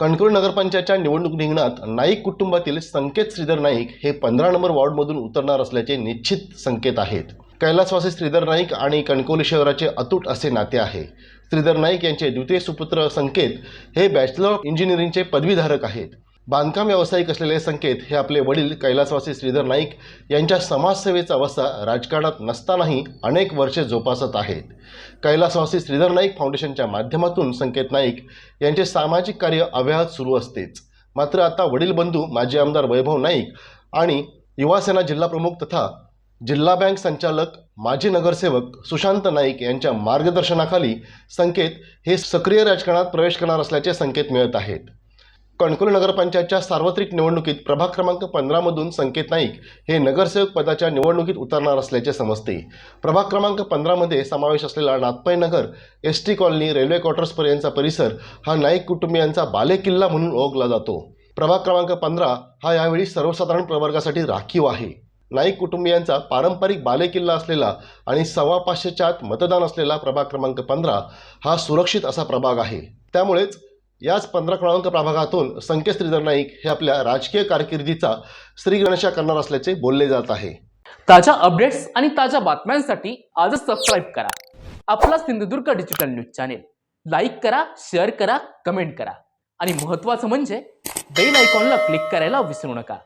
कणकवली नगरपंचायतच्या निवडणूक रिंगणात नाईक कुटुंबातील संकेत श्रीधर नाईक हे पंधरा नंबर वॉर्डमधून उतरणार असल्याचे निश्चित संकेत आहेत. कैलासवासी श्रीधर नाईक आणि कणकवली शहराचे अतूट असे नाते आहे. श्रीधर नाईक यांचे द्वितीय सुपुत्र संकेत हे बॅचलर ऑफ इंजिनिअरिंगचे पदवीधारक आहेत. बांधकाम व्यावसायिक असलेले संकेत हे आपले वडील कैलासवासी श्रीधर नाईक यांच्या समाजसेवेचा वसा राजकारणात नसतानाही अनेक वर्षे जोपासत आहेत. कैलासवासी श्रीधर नाईक फाउंडेशनच्या माध्यमातून संकेत नाईक यांचे सामाजिक कार्य अव्याहत सुरू असतेच. मात्र आता वडील बंधू माजी आमदार वैभव नाईक आणि युवासेना जिल्हाप्रमुख तथा जिल्हा बँक संचालक माजी नगरसेवक सुशांत नाईक यांच्या मार्गदर्शनाखाली संकेत हे सक्रिय राजकारणात प्रवेश करणार असल्याचे संकेत मिळत आहेत. कणकवली नगरपंचायतच्या सार्वत्रिक निवडणुकीत प्रभाग क्रमांक पंधरामधून संकेत नाईक हे नगरसेवक पदाच्या निवडणुकीत उतरणार असल्याचे समजते. प्रभाग क्रमांक पंधरामध्ये समावेश असलेला Nathpai Nagar S T colony railway क्वार्टर्सपर्यंतचा परिसर हा नाईक कुटुंबियांचा बालेकिल्ला म्हणून ओळखला जातो. प्रभाग क्रमांक पंधरा हा यावेळी सर्वसाधारण प्रवर्गासाठी राखीव आहे. नाईक कुटुंबियांचा पारंपरिक बालेकिल्ला असलेला आणि सव्वा पाचशेच्या आत मतदान असलेला प्रभाग क्रमांक पंधरा हा सुरक्षित असा प्रभाग आहे. त्यामुळेच याच पंधरा क्रमांक प्रभागातून संकेत श्रीधर नाईक हे आपल्या राजकीय कारकिर्दीचा श्रीगणेशा करणार असल्याचे बोलले जात आहे. ताज्या अपडेट्स आणि ताज्या बातम्यांसाठी आजच सबस्क्राईब करा. आपला Sindhudurg digital news channel like करा शेअर करा कमेंट करा. आणि महत्त्वाचं म्हणजे बेल आयकॉनला क्लिक करायला विसरू नका.